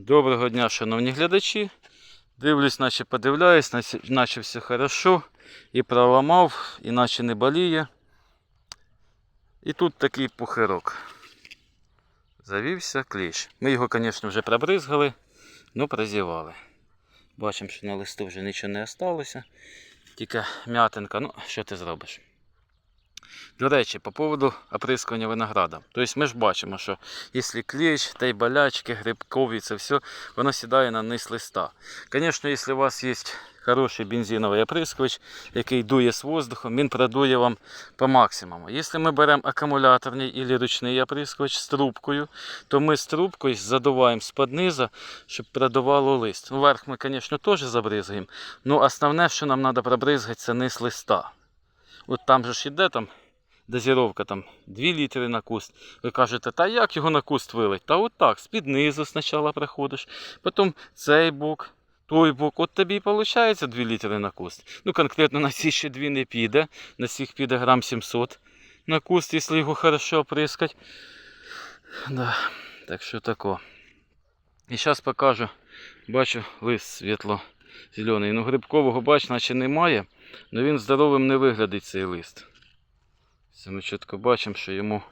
Доброго дня, шановні глядачі. Дивлюсь, наче подивляюсь, наче, все хорошо. І проламав, і наче не боліє. І тут такий пухирок. Завівся кліщ. Ми його, звісно, вже пробризгали, але прозівали. Бачимо, що на листу вже нічого не осталося. Тільки м'ятинка. Ну, що ти зробиш? До речі, по поводу оприскування винограда. Тобто ми ж бачимо, що якщо кліщ, та й болячки, грибкові, це все, воно сідає на низ листа. Звісно, якщо у вас є хороший бензиновий оприскувач, який дує з воздухом, він продує вам по максимуму. Якщо ми беремо акумуляторний або ручний оприскувач з трубкою, то ми з трубкою задуваємо з-під низу, щоб продувало лист. Ну, Верх ми, звісно, теж забризгаємо. але основне, що нам треба пробризгати, це низ листа. От там же ж іде там дозіровка там 2 літри на куст. Ви кажете, та як його на куст вилить? Та от так, з-під низу спочатку приходиш, потім цей бок, той бок. От тобі і виходить 2 літри на куст. Ну, конкретно на ці ще дві не піде, на всіх піде грам 700 на куст, якщо його хорошо оприскати. Да. Так що тако. І зараз покажу, бачу лист світло зелений. Ну, грибкового, бач, наче немає, але він здоровим не виглядить цей лист. Це ми чітко бачимо, що йому,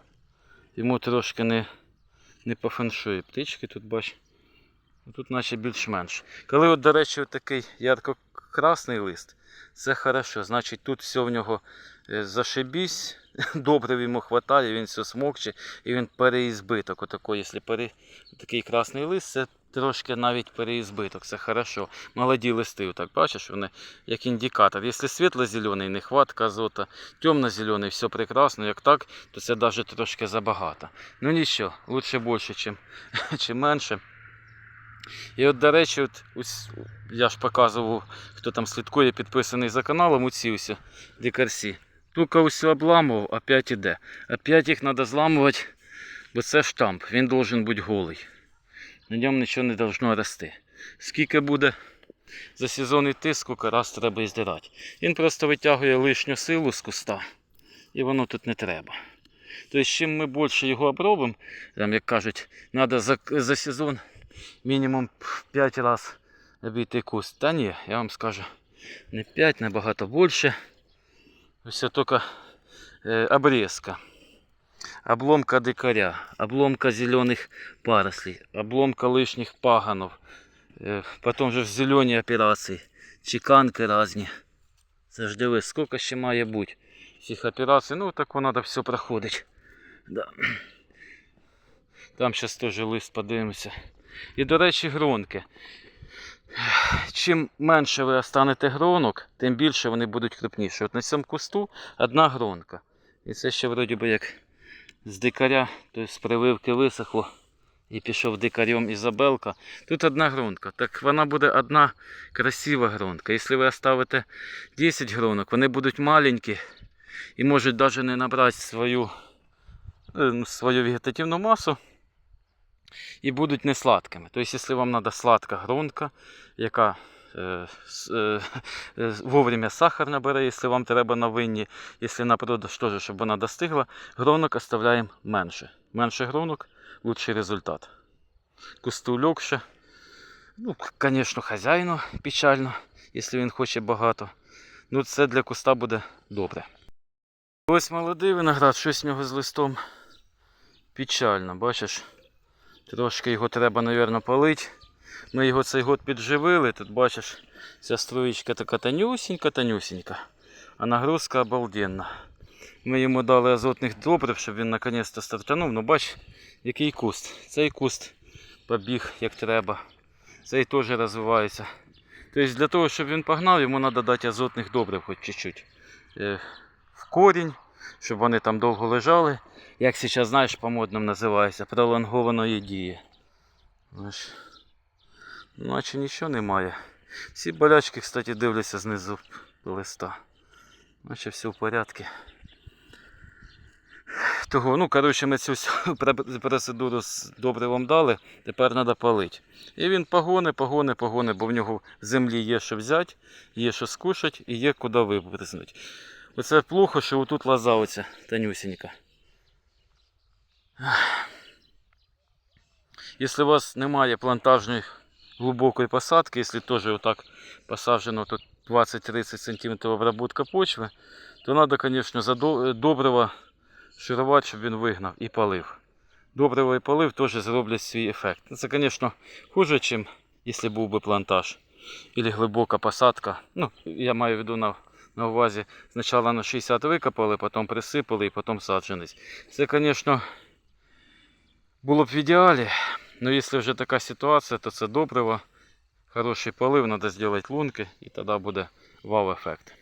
йому трошки не, не пофеншує. Птички тут бач. Тут наче більш-менш. Коли, от, до речі, от такий ярко-красний лист, це хорошо. Значить тут все в нього е, зашибісь, добре йому хватає, він все смокче і він переізбиток. Отако, якщо пере... такий красний лист, це трошки навіть переізбиток, це хорошо. Молоді листи, так бачиш, вони як індикатор. Якщо світло-зелений, нехватка азота, темно-зелений, все прекрасно, як так, то це навіть трошки забагато. Ну нічого, лучше більше, чим, менше. І от, до речі, от, ось, я ж показував, хто там слідкує, підписаний за каналом, оці ось дикарсі. Тільки все обламував, опять іде. Опять їх треба зламувати, бо це штамп, він должен бути голий. На ньому нічого не должно рости. Скільки буде за сезон йти, скільки раз треба і здирати. Він просто витягує лишню силу з куста, і воно тут не треба. Тобто, чим ми більше його обробимо, там, як кажуть, треба за, за сезон мінімум 5 разів обійти куст. Та ні, я вам скажу, не 5, набагато більше. Все тільки е, обрізка. Обломка дикаря, обломка зелених парослей, обломка лишніх паганов. Е, Потім же зелені операції, чеканки різні. Це ж дивись, скільки ще має бути цих операцій. Ну, так треба все проходити. Да. Там зараз теж лист подивимося. І, до речі, гронки. Чим менше ви останете гронок, тим більше вони будуть крупніші. От на цьому кусту одна гронка. І це ще вроді би як з дикаря, тобто з прививки висохло і пішов дикарем Ізабелка. Тут одна гронка. Так вона буде одна красива гронка. Якщо ви оставите 10 гронок, вони будуть маленькі і можуть навіть не набрати свою, е, свою вегетативну масу і будуть не сладкими. Тобто, якщо вам треба сладка гронка, яка вовремя сахар набере, якщо вам треба на винні, якщо на продаж теж, щоб вона достигла, гронок оставляємо менше. Менше гронок, лучший результат. Кусту легше. Ну, звісно, хазяїну печально, якщо він хоче багато. Ну, це для куста буде добре. Ось молодий виноград, щось в нього з листом печально, бачиш? Трошки його треба, мабуть, полити. Ми його цей год підживили. Тут бачиш, ця струїчка така тонюсінька, тонюсінька. А нагрузка обалденна. Ми йому дали азотних добрив, щоб він наконець-то стартанув. Ну бач, який куст. Цей куст побіг як треба. Цей теж розвивається. Тобто для того, щоб він погнав, йому треба дати азотних добрив хоч чуть-чуть. Е, В корінь, щоб вони там довго лежали. Як зараз, знаєш, по-модному називається, пролонгованої дії. Наче нічого немає. Всі болячки, кстати, дивляться знизу листа. Наче все в порядку. Того, ну, коротше, ми цю всю процедуру з добривом дали, тепер треба палити. І він погоне, погоне, погоне, бо в нього в землі є що взяти, є що скушати і є куди вибризнути. Оце плохо, що отут лоза оця тонюсінька. Якщо у вас немає плантажної глибокої посадки, якщо теж отак посаджено тут 20-30 см обработка почви, то треба, звісно, за до- добрива шурувати, щоб він вигнав і полив. Добриво і полив теж зроблять свій ефект. Це, звісно, хуже, ніж якщо був би плантаж. Или глибока посадка. Ну, я маю в виду на, на увазі. Спочатку на 60 викопали, потім присипали і потім саджанець. Це, звісно, було б в ідеалі. Но если вже такая ситуация, то це добриво. Хороший полив, надо сделать лунки і тоді буде вау-ефект.